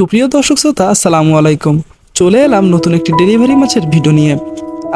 সুপ্রিয় দর্শক শ্রোতা, আসসালামু আলাইকুম। চলে এলাম নতুন একটি ডেলিভারি মাছের ভিডিও নিয়ে।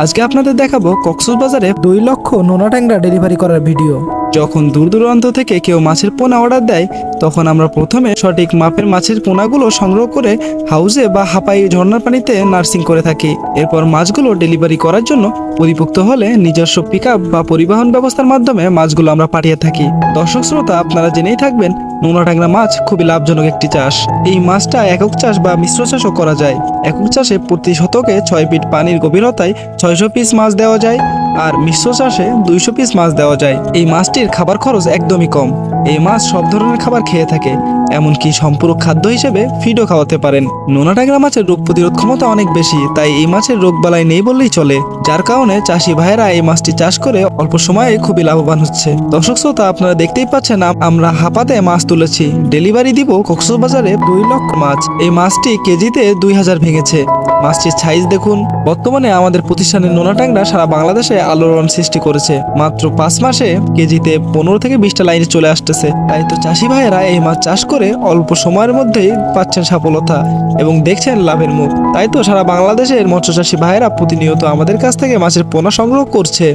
আজকে আপনাদের দেখাবো কক্সবাজারে দুই লক্ষ নোনা ট্যাংরা ডেলিভারি করার ভিডিও। যখন দূর দূরান্ত থেকে কেউ মাছের পোনা অর্ডার দেয়, তখন আমরা প্রথমে সঠিক মাপের মাছের পোনাগুলো সংগ্রহ করে হাউজে বা হাপাই ঝর্ণার পানিতে নার্সিং করে থাকি। এরপর মাছগুলো ডেলিভারি করার জন্য পরিপুক্ত হলে নিজস্ব পিক বা পরিবহন ব্যবস্থার মাধ্যমে মাছগুলো আমরা পাঠিয়ে থাকি। দর্শক শ্রোতা, আপনারা জেনেই থাকবেন নোনা ট্যাংরা মাছ খুবই লাভজনক একটি চাষ। এই মাছটা একক চাষ বা মিশ্র চাষও করা যায়। একক চাষে প্রতি শতকে ছয় ফিট পানির গভীরতায় ছয়শো পিস মাছ দেওয়া যায়। আর মিশ্র চাষে দুইশো পিস মাছ দেওয়া যায়। এই মাছটির খাবার খরচ একদমই কম। এই মাছ সব ধরনের খাবার খেয়ে থাকে, এমনকি সম্পূরক খাদ্য হিসেবে ফিডও খাওয়াতে পারেন। নোনা ট্যাংরা মাছের রোগ প্রতিরোধ ক্ষমতা অনেক বেশি, তাই এই মাছের রোগ বালাই নেই বললেই চলে, যার কারণে চাষি ভাইয়েরা এই মাছটি চাষ করে অল্প সময়ে খুবই লাভবান হচ্ছে। দর্শক শ্রোতা, আপনারা দেখতেই পাচ্ছেন আমরা হাপাতে মাছ তুলেছি। ডেলিভারি দিব কক্সবাজারে দুই লক্ষ মাছ। এই মাছটি কেজিতে দুই হাজার ভেঙেছে। মাছটির সাইজ দেখুন। বর্তমানে আমাদের প্রতিষ্ঠানের নোনা ট্যাংরা সারা বাংলাদেশে আলোড়ন সৃষ্টি করেছে। মাত্র পাঁচ মাসে কেজিতে পনেরো থেকে বিশটা লাইনে চলে আসতেছে তাই তো চাষি ভাইয়েরা এই মাছ চাষ করে অল্প সময়ের মধ্যেই পাচ্ছেন সফলতা এবং দেখছেন লাভের মুখ। তাই তো সারা বাংলাদেশের মৎস্য চাষী ভাইয়েরা প্রতিনিয়ত আমাদের কাছ থেকে মাছের পোনা সংগ্রহ করছে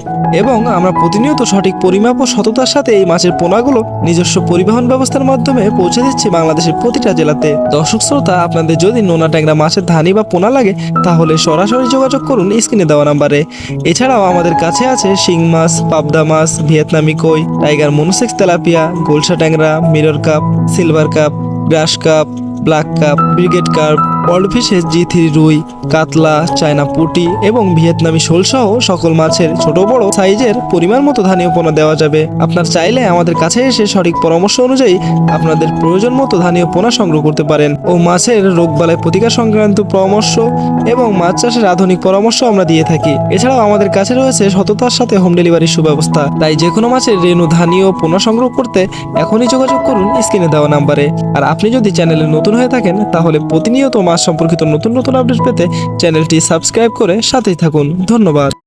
এবং আমরা প্রতিনিয়ত সঠিক পরিমাপ ও সততার সাথে এই মাছের পোনাগুলো নিজস্ব পরিবহন ব্যবস্থার মাধ্যমে পৌঁছে দিচ্ছি বাংলাদেশের প্রতিটা জেলাতে। দর্শক শ্রোতা, আপনাদের যদি নোনা ট্যাংরা মাছের ধানি বা পোনা লাগে, তাহলে সরাসরি যোগাযোগ করুন স্ক্রিনে দেওয়া নাম্বারে। এছাড়াও আমাদের কাছে আছে শিং মাছ, পাবদা মাছ, ভিয়েতনামি কই, টাইগার মনোসেক্স, তেলাপিয়া গোলসা ট্যাংরা mirror carp silver carp grass carp black carp, brigade carp ওয়ার্ল্ডফিশের G three রুই, কাতলা, চায়না পুটি এবং ভিয়েতনামি শোল সহ সকল মাছের ছোট বড় সাইজের পরিমাণ মতো ধানীয় পোনা দেওয়া যাবে। আপনার চাইলে আমাদের কাছে এসে সঠিক পরামর্শ অনুযায়ী আপনাদের প্রয়োজন মতো ধানীয় পোনা সংগ্রহ করতে পারেন। ও মাছের রোগবালাই প্রতিকার সংক্রান্ত পরামর্শ এবং মাছ চাষের আধুনিক পরামর্শ আমরা দিয়ে থাকি। এছাড়াও আমাদের কাছে রয়েছে সততার সাথে হোম ডেলিভারির সুব্যবস্থা। তাই যে কোনো মাছের রেণু ধানীয় পোনা সংগ্রহ করতে এখনই যোগাযোগ করুন স্ক্রিনে দেওয়া নাম্বারে। আর আপনি যদি চ্যানেলে নতুন হয়ে থাকেন, তাহলে প্রতিনিয়ত মাস সম্পর্কিত নতুন নতুন আপডেট পেতে চ্যানেলটি সাবস্ক্রাইব করে সাথেই থাকুন। ধন্যবাদ।